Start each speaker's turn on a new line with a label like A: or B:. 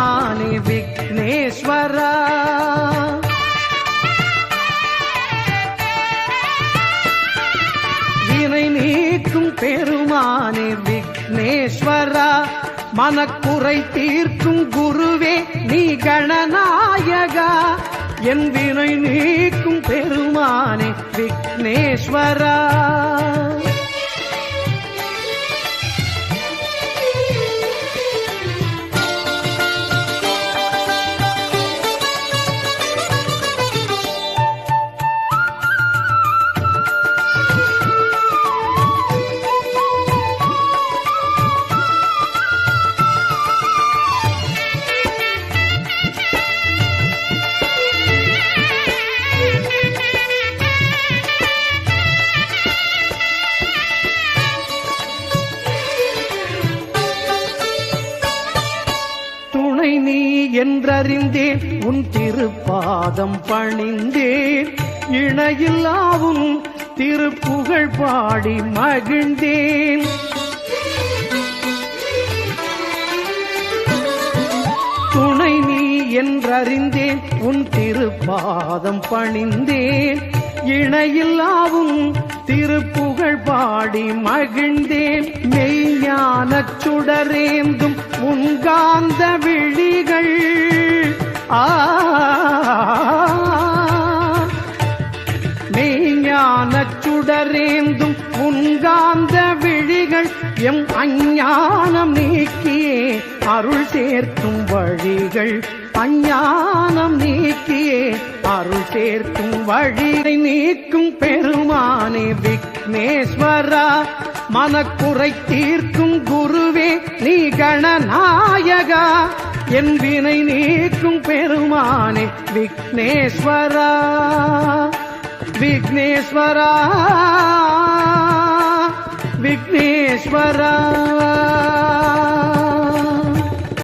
A: ஞானி விக்னேஸ்வரா. வினை நீக்கும் பெருமானே விக்னேஸ்வரா. மனக்குறை தீர்க்கும் குருவே நீ கணநாயகா. என் வினை நீக்கும் பெருமானே விக்னேஸ்வரா. துணை நீ என்றறிந்தேன் உன் திருப்பாதம் பணிந்தேன். இணையில்லாவும் திருப்புகழ் பாடி மகிழ்ந்தேன். துணை நீ என்றறிந்தேன் உன் திருப்பாதம் பணிந்தேன். இணையில்லாவும் திருப்புகழ் பாடி மகிழ்ந்தேன். மெய் அச்சுடரேந்தும் உன்காந்த விழிகள். ஆ மெய்ஞானச் சுடரேந்தும் உன்காந்த விழிகள். எம் அஞ்ஞானம் நீக்கியே அருள் சேர்க்கும் வழிகள். அஞ்ஞானம் நீக்கி அருள் சேர்க்கும் வழியை நீக்கும் பெருமானே விக்னேஸ்வரா மனக்குறை தீர்க்கும் குருவே நீ கணநாயகா. என் வினை நீக்கும் பெருமானே விக்னேஸ்வரா விக்னேஸ்வரா விக்னேஸ்வரா.